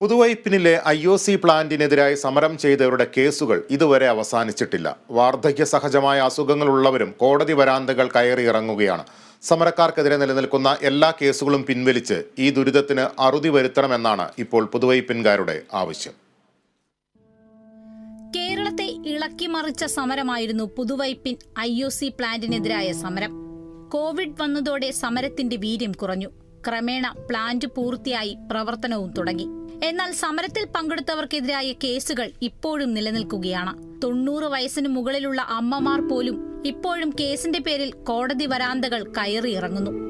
പുതുവൈപ്പിനിലെ I O C പ്ലാന്റിനെതിരായി സമരം ചെയ്തവരുടെ കേസുകൾ ഇതുവരെ അവസാനിച്ചിട്ടില്ല. വാർദ്ധക്യ സഹജമായ അസുഖങ്ങളുള്ളവരും കോടതി വരാന്തകൾ കയറി ഇറങ്ങുകയാണ് സമരക്കാർക്കെതിരെ നിലനിൽക്കുന്ന എല്ലാ കേസുകളും പിൻവലിച്ച് ഈ ദുരിതത്തിന് അറുതി വരുത്തണമെന്നാണ് ഇപ്പോൾ പുതുവൈപ്പിൻകാരുടെ ആവശ്യം. കേരളത്തെ ഇളക്കിമറിച്ച സമരമായിരുന്നു പുതുവൈപ്പിൻ ഐ ഒ സി പ്ലാന്റിനെതിരായ സമരം. കോവിഡ് വന്നതോടെ സമരത്തിന്റെ വീര്യം കുറഞ്ഞു. ക്രമേണ പ്ലാന്റ് പൂർത്തിയായി പ്രവർത്തനവും തുടങ്ങി. എന്നാൽ സമരത്തിൽ പങ്കെടുത്തവർക്കെതിരായ കേസുകൾ ഇപ്പോഴും നിലനിൽക്കുകയാണ്. തൊണ്ണൂറ് വയസ്സിന് മുകളിലുള്ള അമ്മമാർ പോലും ഇപ്പോഴും കേസിന്റെ പേരിൽ കോടതി വരാന്തകൾ കയറിയിറങ്ങുന്നു.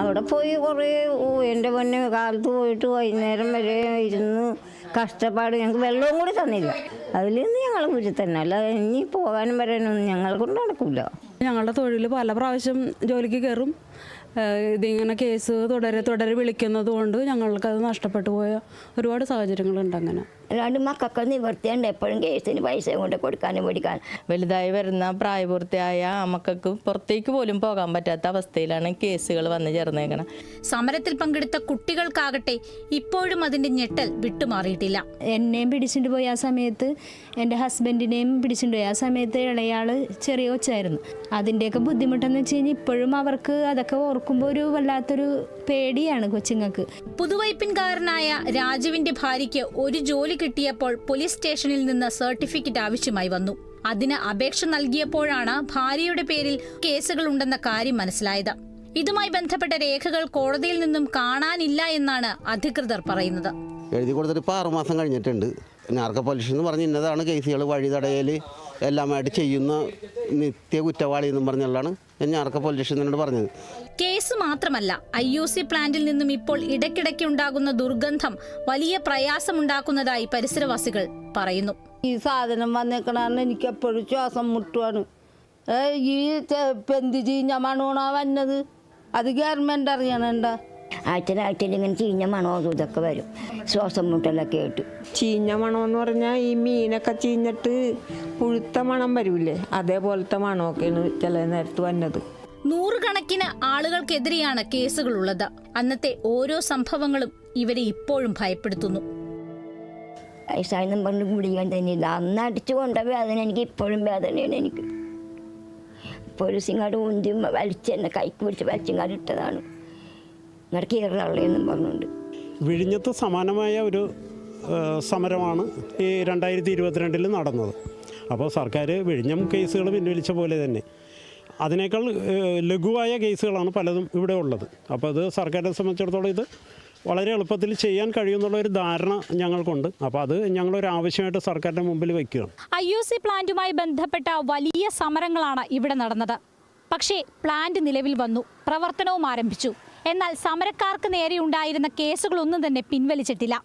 അവിടെ പോയി കുറേ എന്റെ പൊന്നെ കാലത്ത് പോയിട്ട് വൈകുന്നേരം വരെ ഇരുന്ന് കഷ്ടപ്പാട് ഞങ്ങൾക്ക് വെള്ളവും കൂടി തന്നില്ല. അതിൽ നിന്ന് ഞങ്ങൾ വീട്ടിൽ തന്നെ. അല്ലാതെ ഇനി പോകാനും വരാനൊന്നും ഞങ്ങളെ കൊണ്ട് നടക്കില്ല ഞങ്ങളുടെ തൊഴിൽ പല പ്രാവശ്യം ജോലിക്ക് കയറും. ഇതിങ്ങനെ കേസ് തുടരെ തുടരെ വിളിക്കുന്നത് കൊണ്ട് ഞങ്ങൾക്കത് നഷ്ടപ്പെട്ടു പോയ ഒരുപാട് സാഹചര്യങ്ങളുണ്ട് അങ്ങനെ. അല്ലാണ്ട് മക്കൾക്ക് നിവർത്തിയുണ്ട്. എപ്പോഴും കേസിന് പൈസ കൊണ്ട് കൊടുക്കാനും മേടിക്കാൻ വലുതായി വരുന്ന പ്രായപൂർത്തിയായ മക്കൾക്ക് പുറത്തേക്ക് പോലും പോകാൻ പറ്റാത്ത അവസ്ഥയിലാണ് കേസുകൾ വന്നു ചേർന്നേക്കണം. സമരത്തിൽ പങ്കെടുത്ത കുട്ടികൾക്കാകട്ടെ ഇപ്പോഴും അതിന്റെ ഞെട്ടൽ വിട്ടുമാറിയിട്ടില്ല. എന്നെയും പിടിച്ചിട്ട് പോയി ആ സമയത്ത് എന്റെ ഹസ്ബൻഡിനെയും പിടിച്ചിട്ട് പോയി. ആ സമയത്ത് ഇളയാൾ ചെറിയ കൊച്ചായിരുന്നു. അതിന്റെയൊക്കെ ബുദ്ധിമുട്ടെന്ന് വെച്ച് കഴിഞ്ഞാൽ ഇപ്പോഴും അവർക്ക് അതൊക്കെ ഓർക്കുമ്പോൾ ഒരു വല്ലാത്തൊരു പേടിയാണ് കൊച്ചുങ്ങൾക്ക്. പുതുവൈപ്പിൻകാരനായ രാജുവിന്റെ ഭാര്യയ്ക്ക് ഒരു ജോലി കിട്ടിയപ്പോൾ പോലീസ് സ്റ്റേഷനിൽ നിന്ന് സർട്ടിഫിക്കറ്റ് ആവശ്യമായി വന്നു. അതിന് അപേക്ഷ നൽകിയപ്പോഴാണ് ഭാര്യയുടെ പേരിൽ കേസുകൾ ഉണ്ടെന്ന കാര്യം മനസ്സിലായത്. ഇതുമായി ബന്ധപ്പെട്ട രേഖകൾ കോടതിയിൽ നിന്നും കാണാനില്ല എന്നാണ് അധികൃതർ പറയുന്നത്. എഴുതി കൊടുത്തിട്ട് ഇപ്പോൾ ആറുമാസം കഴിഞ്ഞിട്ടുണ്ട്. നാർക്ക പോലീസ് എന്ന് പറഞ്ഞ് ഇന്നതാണ് കേസുകൾ വഴി തടയൽ എല്ലാമായിട്ട് ചെയ്യുന്ന നിത്യ കുറ്റവാളി എന്നും പറഞ്ഞുള്ളതാണ്. ഞാൻ ഞാർക്ക പോലീസ് സ്റ്റേഷനോട് പറഞ്ഞത്? കേസ് മാത്രമല്ല ഐ യു സി പ്ലാന്റിൽ നിന്നും ഇപ്പോൾ ഇടയ്ക്കിടയ്ക്ക് ഉണ്ടാകുന്ന ദുർഗന്ധം വലിയ പ്രയാസമുണ്ടാക്കുന്നതായി പരിസരവാസികൾ പറയുന്നു. ഈ സാധനം വന്നേക്കണ എനിക്ക് എപ്പോഴും ശ്വാസം മുട്ടുവാണ്. ഏ, ഈ പെന്തി ചീഞ്ഞ മണോണാ വന്നത്. അത് ഗവൺമെന്റ് അറിയണണ്ട. ആഴ്ചയിൽ ആഴ്ചയിൽ ഇങ്ങനെ ചീഞ്ഞ മണമോ ഇതൊക്കെ വരും. ശ്വാസം മുട്ടലൊക്കെ ആയിട്ട്. ചീഞ്ഞ എന്ന് പറഞ്ഞാൽ ഈ മീനൊക്കെ ചീഞ്ഞിട്ട് പുഴുത്ത മണം വരൂലേ അതേപോലത്തെ മണമൊക്കെയാണ് ചില നേരത്ത് വന്നത്. നൂറുകണക്കിന് ആളുകൾക്കെതിരെയാണ് കേസുകളുള്ളത്. അന്നത്തെ ഓരോ സംഭവങ്ങളും ഇവരെ ഇപ്പോഴും ഭയപ്പെടുത്തുന്നു. വയസ്സായെന്നും പറഞ്ഞ് ഗുളികൻ തന്നെ. ഇല്ല അന്ന് അടിച്ചു കൊണ്ട വേദന എനിക്ക് ഇപ്പോഴും വേദനയാണ് എനിക്ക്. പോലീസിങ്ങാട് ഉന്തി വലിച്ച് എന്നെ കൈക്ക് പിടിച്ച് വലിച്ചിങ്ങാട് ഇട്ടതാണ്. ഇങ്ങോട്ട് കീറളെന്നും പറഞ്ഞുകൊണ്ട്. വിഴിഞ്ഞത്ത് സമാനമായ ഒരു സമരമാണ് ഈ രണ്ടായിരത്തി ഇരുപത്തിരണ്ടിൽ നടന്നത്. അപ്പോൾ സർക്കാർ വിഴിഞ്ഞം കേസുകൾ പിൻവലിച്ച പോലെ തന്നെ അതിനേക്കാൾ ലഘുവായ കേസുകളാണ് പലതും ഇവിടെ ഉള്ളത്. അപ്പോൾ അത് സർക്കാരിനെ സംബന്ധിച്ചിടത്തോളം ഇത് വളരെ എളുപ്പത്തിൽ ചെയ്യാൻ കഴിയുമെന്നുള്ള ഒരു ധാരണ ഞങ്ങൾക്കുണ്ട്. അപ്പോൾ അത് ഒരു ആവശ്യമായിട്ട് സർക്കാരിന്റെ മുമ്പിൽ വയ്ക്കുകയാണ്. ഐ യു സി പ്ലാന്റുമായി ബന്ധപ്പെട്ട വലിയ സമരങ്ങളാണ് ഇവിടെ നടന്നത്. പക്ഷേ പ്ലാന്റ് നിലവിൽ വന്നു. പ്രവർത്തനവും ആരംഭിച്ചു. എന്നാൽ സമരക്കാർക്ക് നേരെയുണ്ടായിരുന്ന കേസുകളൊന്നും തന്നെ പിൻവലിച്ചിട്ടില്ല.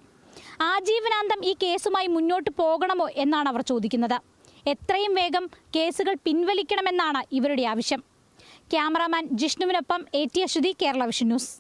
ആജീവനാന്തം ഈ കേസുമായി മുന്നോട്ട് പോകണമോ എന്നാണ് അവർ ചോദിക്കുന്നത്. എത്രയും വേഗം കേസുകൾ പിൻവലിക്കണമെന്നാണ് ഇവരുടെ ആവശ്യം. Cameraman ജിഷ്ണുവിനൊപ്പം A T Aswathi Kerala vision news.